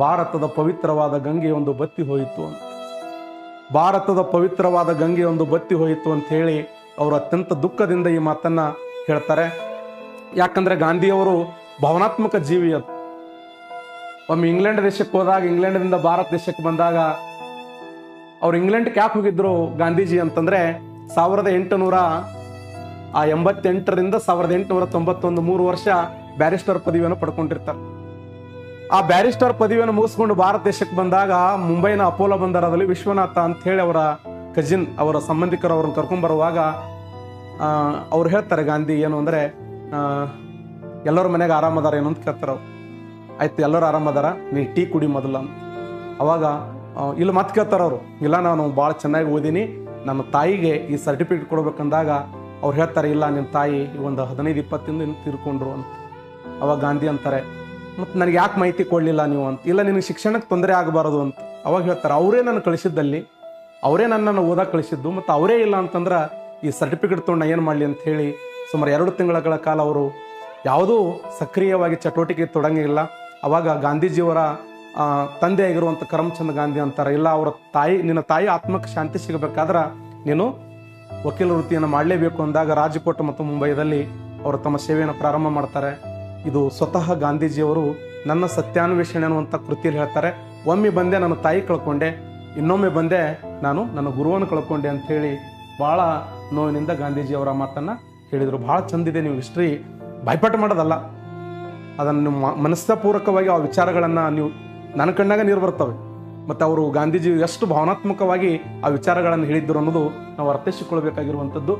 ಭಾರತದ ಪವಿತ್ರವಾದ ಗಂಗೆ ಒಂದು ಬತ್ತಿ ಹೋಯಿತು ಅಂತ. ಭಾರತದ ಪವಿತ್ರವಾದ ಗಂಗೆ ಒಂದು ಬತ್ತಿ ಹೋಯಿತು ಅಂತ ಹೇಳಿ ಅವರು ಅತ್ಯಂತ ದುಃಖದಿಂದ ಈ ಮಾತನ್ನ ಹೇಳ್ತಾರೆ. ಯಾಕಂದ್ರೆ ಗಾಂಧಿಯವರು ಭಾವನಾತ್ಮಕ ಜೀವಿ ಅದು. ಒಮ್ಮೆ ಇಂಗ್ಲೆಂಡ್ ದೇಶಕ್ಕೆ ಹೋದಾಗ, ಇಂಗ್ಲೆಂಡ್ನಿಂದ ಭಾರತ ದೇಶಕ್ಕೆ ಬಂದಾಗ ಅವ್ರು ಇಂಗ್ಲೆಂಡ್ ಕ್ಯಾಪ್ ಹೋಗಿದ್ರು ಗಾಂಧೀಜಿ ಅಂತಂದ್ರೆ ಸಾವಿರದ ಎಂಟುನೂರ ಆ ಎಂಬತ್ತೆಂಟರಿಂದ ಸಾವಿರದ ಎಂಟುನೂರ ತೊಂಬತ್ತೊಂದು ಮೂರು ವರ್ಷ ಬ್ಯಾರಿಸ್ಟರ್ ಪದವಿಯನ್ನು ಪಡ್ಕೊಂಡಿರ್ತಾರೆ. ಆ ಬ್ಯಾರಿಸ್ಟರ್ ಪದವಿಯನ್ನು ಮುಗಿಸ್ಕೊಂಡು ಭಾರತ ದೇಶಕ್ಕೆ ಬಂದಾಗ ಮುಂಬೈನ ಅಪೋಲೋ ಬಂದರದಲ್ಲಿ ವಿಶ್ವನಾಥ ಅಂತ ಹೇಳಿ ಅವರ ಕಜಿನ್ ಅವರ ಸಂಬಂಧಿಕರು ಅವ್ರನ್ನ ಕರ್ಕೊಂಡ್ ಬರುವಾಗ ಅವ್ರು ಹೇಳ್ತಾರೆ, ಗಾಂಧಿ, ಏನು ಅಂದ್ರೆ ಎಲ್ಲರ ಮನೆಗೆ ಆರಾಮದಾರ ಏನು ಅಂತ ಕೇಳ್ತಾರೆ ಅವ್ರು. ಆಯ್ತು, ಎಲ್ಲರೂ ಆರಾಮದಾರ ನೀ ಟೀ ಕುಡಿ ಮೊದಲ ಅವಾಗ ಇಲ್ಲಿ ಮತ್ತೆ ಕೇಳ್ತಾರೆ ಅವರು, ಇಲ್ಲ, ನಾನು ಭಾಳ ಚೆನ್ನಾಗಿ ಓದೀನಿ, ನನ್ನ ತಾಯಿಗೆ ಈ ಸರ್ಟಿಫಿಕೇಟ್ ಕೊಡ್ಬೇಕಂದಾಗ ಅವ್ರು ಹೇಳ್ತಾರೆ, ಇಲ್ಲ ನಿಮ್ಮ ತಾಯಿ ಒಂದು ಹದಿನೈದು ಇಪ್ಪತ್ತಿಂದ ತೀರ್ಕೊಂಡ್ರು ಅಂತ. ಅವಾಗ ಗಾಂಧಿ ಅಂತಾರೆ ಮತ್ತು ನನಗೆ ಯಾಕೆ ಮಾಹಿತಿ ಕೊಡಲಿಲ್ಲ ನೀವು ಅಂತ? ಇಲ್ಲ, ನಿನಗೆ ಶಿಕ್ಷಣಕ್ಕೆ ತೊಂದರೆ ಆಗಬಾರದು ಅಂತ. ಅವಾಗ ಹೇಳ್ತಾರೆ, ಅವರೇ ನನ್ನ ಕಳಿಸಿದ್ದಲ್ಲಿ, ಅವರೇ ನನ್ನನ್ನು ಓದಕ್ಕೆ ಕಳಿಸಿದ್ದು ಮತ್ತು ಅವರೇ ಇಲ್ಲ ಅಂತಂದ್ರೆ ಈ ಸರ್ಟಿಫಿಕೇಟ್ ತೊಗೊಂಡು ಏನು ಮಾಡಲಿ ಅಂತ ಹೇಳಿ ಸುಮಾರು ಎರಡು ತಿಂಗಳ ಕಾಲ ಅವರು ಯಾವುದೂ ಸಕ್ರಿಯವಾಗಿ ಚಟುವಟಿಕೆ ತೊಡಂಗಿಲ್ಲ ಅವಾಗ ಗಾಂಧೀಜಿಯವರ ತಂದೆ ಆಗಿರುವಂಥ ಕರಮ್ಚಂದ್ ಗಾಂಧಿ ಅಂತಾರೆ, ಇಲ್ಲ, ಅವರ ತಾಯಿ, ನಿನ್ನ ತಾಯಿ ಆತ್ಮಕ್ಕೆ ಶಾಂತಿ ಸಿಗಬೇಕಾದ್ರೆ ನೀನು ವಕೀಲ ವೃತ್ತಿಯನ್ನು ಮಾಡಲೇಬೇಕು ಅಂದಾಗ ರಾಜಕೋಟ್ ಮತ್ತು ಮುಂಬೈದಲ್ಲಿ ಅವರು ತಮ್ಮ ಸೇವೆಯನ್ನು ಪ್ರಾರಂಭ ಮಾಡ್ತಾರೆ. ಇದು ಸ್ವತಃ ಗಾಂಧೀಜಿಯವರು ನನ್ನ ಸತ್ಯಾನ್ವೇಷಣೆ ಅನ್ನುವಂಥ ಕೃತಿಯಲ್ಲಿ ಹೇಳ್ತಾರೆ. ಒಮ್ಮೆ ಬಂದೆ ನನ್ನ ತಾಯಿ ಕಳ್ಕೊಂಡೆ, ಇನ್ನೊಮ್ಮೆ ಬಂದೆ ನಾನು ನನ್ನ ಗುರುವನ್ನು ಕಳ್ಕೊಂಡೆ ಅಂತ ಹೇಳಿ ಭಾಳ ನೋವಿನಿಂದ ಗಾಂಧೀಜಿಯವರ ಮಾತನ್ನು ಹೇಳಿದರು. ಭಾಳ ಚಂದಿದೆ ನೀವು ಹಿಸ್ಟ್ರಿ ಭಯಪಟ್ಟು ಮಾಡೋದಲ್ಲ. ಅದನ್ನು ಮನಸ್ಸಪೂರ್ವಕವಾಗಿ ಆ ವಿಚಾರಗಳನ್ನು ನೀವು ನನ್ನ ಕಣ್ಣಾಗ ನೀರು ಬರ್ತವೆ. ಮತ್ತು ಅವರು ಗಾಂಧೀಜಿ ಎಷ್ಟು ಭಾವನಾತ್ಮಕವಾಗಿ ಆ ವಿಚಾರಗಳನ್ನು ಹೇಳಿದ್ದರು ಅನ್ನೋದು ನಾವು ಅರ್ಥೈಸಿಕೊಳ್ಬೇಕಾಗಿರುವಂಥದ್ದು.